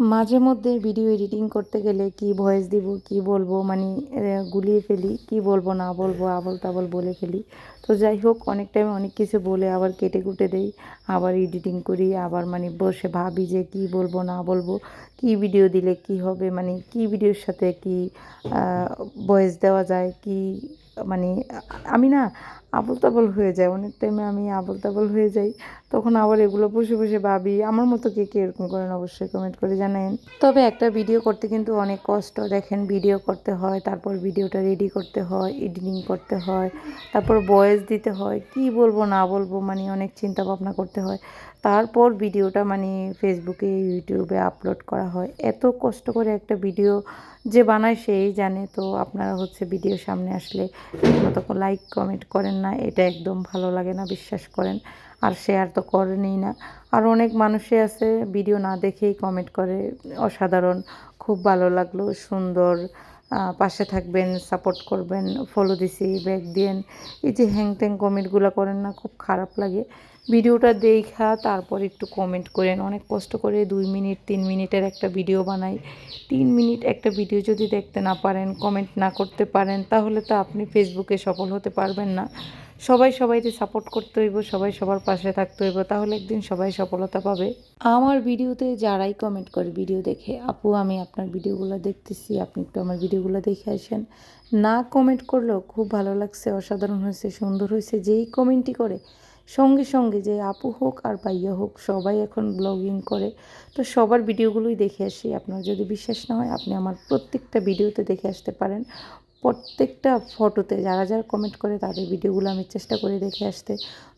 মাঝে মধ্যে video editing করতে গেলে কি ভয়েস দিব, কি বলব? মানে গুলিয়ে ফেলি, কি বলব, না বলব, আবল তাবল বলে ফেলি। তো যাই হোক, অনেক টাইম অনেক কিছু বলে আবার কেটে কুটে দেই, আবার এডিটিং করি, আবার মানে বসে ভাবি যে কি বলব, না বলব, কি ভিডিও দিলে কি হবে? মানে কি ভিডিওর সাথে কি ভয়েস দেওয়া যায়, কি মানে আমি না আবল তাবল হয়ে যায় অনেক টাইমে আমি আবল তাবল হয়ে যাই, তখন আবার এগুলো বসে বসে ভাবি। আমার মতো কে কে এরকম করেন? অবশ্যই কমেন্ট করে জানেন তবে একটা ভিডিও করতে কিন্তু অনেক কষ্ট। দেখেন ভিডিও করতে হয়, তারপর ভিডিওটা রেডি করতে হয় এডিটিং করতে হয়, তারপর ভয়েস দিতে হয়। কি বলব, না বলব মানে অনেক চিন্তা ভাবনা করতে হয়। তারপর ভিডিওটা মানে ফেসবুকে ইউটিউবে আপলোড করা হয়। এত কষ্ট করে একটা ভিডিও যে বানায় সেই জানে। তো আপনারা হচ্ছে ভিডিও সামনে আসলে ঠিকমতো লাইক কমেন্ট করেন না। এটা একদম ভালো লাগে না, বিশ্বাস করেন। আর শেয়ার তো করেনই না। আর অনেক মানুষই আছে ভিডিও না দেখেই কমেন্ট করে। অসাধারণ। খুব ভালো লাগল। সুন্দর পাশে থাকবেন সাপোর্ট করবেন ফলো দিছি ব্যাগ দিয়েন। এই যে হ্যাং ট্যাং কমেন্টগুলো করেন না, খুব খারাপ লাগে। ভিডিওটা দেখা, তারপর একটু কমেন্ট করেন। অনেক কষ্ট করে দুই মিনিট, তিন মিনিটের একটা ভিডিও বানাই। তিন মিনিট একটা ভিডিও যদি দেখতে না পারেন কমেন্ট না করতে পারেন, তাহলে তো আপনি ফেসবুকে সফল হতে পারবেন না। সবাই সবাইকে সাপোর্ট করতে হইব, সবাই সবার পাশে থাকতে হইব, তাহলে একদিন সবাই সফলতা পাবে। আমার ভিডিওতে যারাই কমেন্ট করে ভিডিও দেখে, আপু, আমি আপনার ভিডিওগুলো দেখতেছি, আপনি একটু আমার ভিডিওগুলো দেখে আসেন। না কমেন্ট করলেও খুব ভালো লাগছে, অসাধারণ হয়েছে, সুন্দর হয়েছে, যেই কমেন্টই করে, সঙ্গে সঙ্গে যে আপু হোক আর ভাইয়া হোক, সবাই এখন ব্লগিং করে। তো সবার ভিডিওগুলোই দেখে আসি, আপনার যদি বিশ্বাস না হয়, আপনি আমার প্রত্যেকটা ভিডিওতে দেখে আসতে পারেন। প্রত্যেকটা ফটোতে যারা যারা কমেন্ট করে তাদের ভিডিওগুলো আমি চেষ্টা করে দেখে আসতে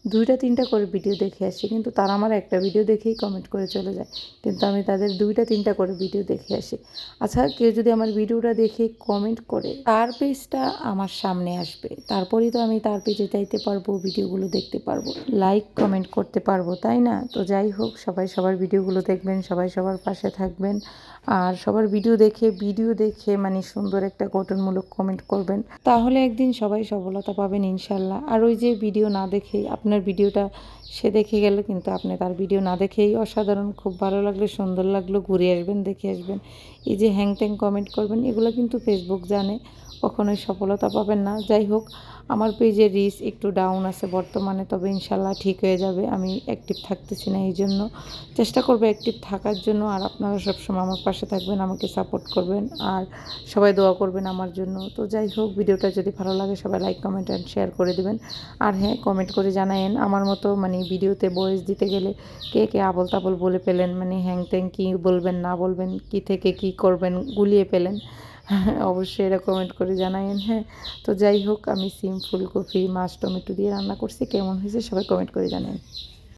দুইটা, তিনটা করে ভিডিও দেখে আসি। কিন্তু তারা আমার একটা ভিডিও দেখেই কমেন্ট করে চলে যায়। কিন্তু আমি তাদের দুইটা, তিনটা করে ভিডিও দেখে আসি। আচ্ছা কেউ যদি আমার ভিডিওটা দেখে কমেন্ট করে, তার পেজটা আমার সামনে আসবে। তারপরেই তো আমি তার পেজে যাইতে পারব ভিডিওগুলো দেখতে পারব। লাইক কমেন্ট করতে পারব, তাই না? তো যাই হোক, সবাই সবার ভিডিওগুলো দেখবেন, সবাই সবার পাশে থাকবেন। আর সবার ভিডিও দেখে ভিডিও দেখে মানে সুন্দর একটা গঠনমূলক কমেন্ট করবেন। তাহলে একদিন সবাই সফলতা পাবেন ইনশাল্লাহ। আর ওই যে ভিডিও না দেখেই আপনার ভিডিওটা সে দেখে গেল, কিন্তু আপনি তার ভিডিও না দেখেই অসাধারণ, খুব ভালো লাগল, সুন্দর লাগল, ঘুরে আসবেন, দেখে আসবেন। এই যে হ্যাং ট্যাং কমেন্ট করবেন, এগুলো কিন্তু ফেসবুক জানে, কখনোই সফলতা পাবেন না। যাই হোক, আমার পেজে রিচ একটু ডাউন আছে বর্তমানে, তবে ইনশাল্লাহ ঠিক হয়ে যাবে, আমি অ্যাক্টিভ থাকতেছি না এই জন্য। চেষ্টা করব অ্যাক্টিভ থাকার জন্য, আর আপনারা সবসময় আমার পাশে থাকবেন, আমাকে সাপোর্ট করবেন, আর সবাই দোয়া করবেন আমার জন্য। তো যাই হোক, ভিডিওটা যদি ভালো লাগে, সবাই লাইক কমেন্ট অ্যান্ড শেয়ার করে দেবেন। আর হ্যাঁ কমেন্ট করে জানায়েন আমার মতো মানে ভিডিওতে বয়েস দিতে গেলে কে কে আবল তাবল বলে পেলেন মানে হ্যাং ত্যাং কী বলবেন, না বলবেন, কি থেকে কি করবেন, গুলিয়ে পেলেন, অবশ্যই এটা কমেন্ট করে জানায়েন হ্যাঁ। তো যাই হোক, আমি সিম, ফুলকপি মাছ টমেটো দিয়ে রান্না করছি, কেমন হয়েছে সবাই কমেন্ট করে জানান